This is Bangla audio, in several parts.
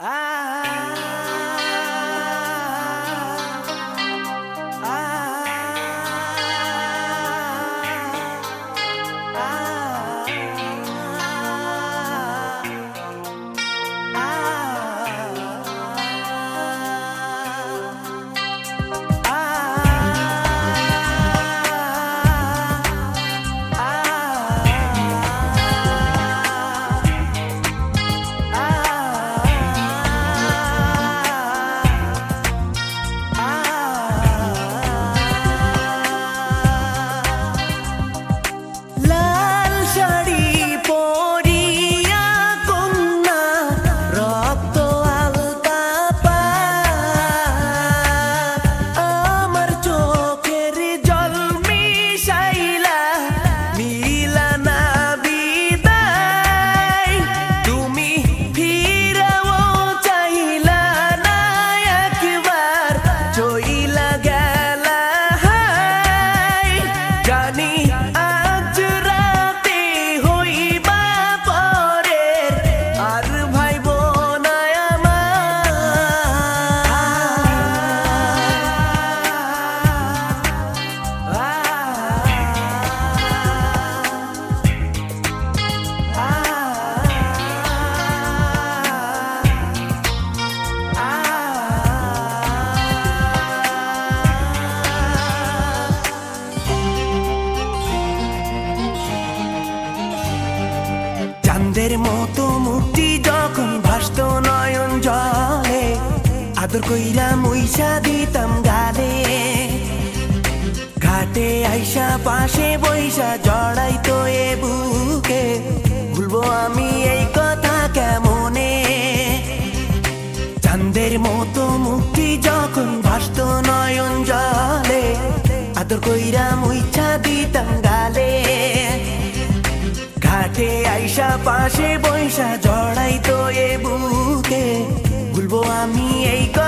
I চাঁদের মতো মুক্তি যখন ভাসত নয়ন জলে, আদর কইরা মুইসা দিতাম গালে। ঘাটে আইসা, পাশে বইসা জড়াই তো এ বুকে। ভুলবো আমি এই কথা কেমনে? চাঁদের মতো মুক্তি যখন ভাসত নয়ন জলে, আদর কইরা মুইছা দিতাম ঘাটে আইসা পাশে বৈশা জড়াই তো এ বুকে। ভুলবো আমি এই কথা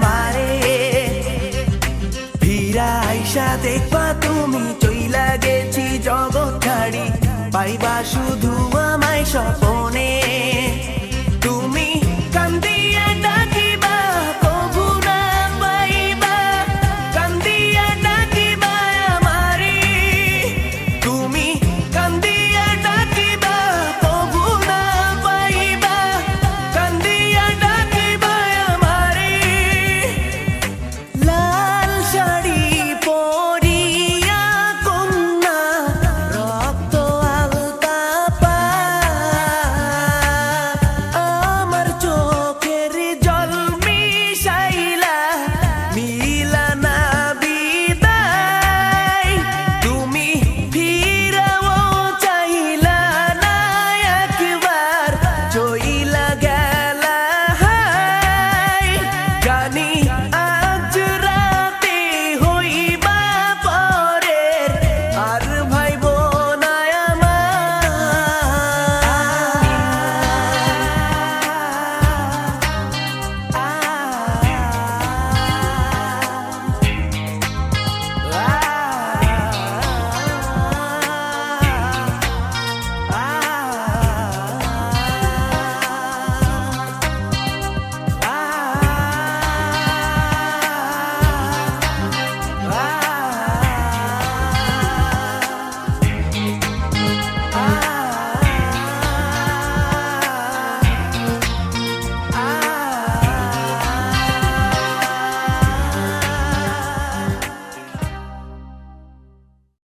ফিরা আইসা দেখবা তুমি চইলা গেছি জগৎ ছাড়ি পাইবা শুধু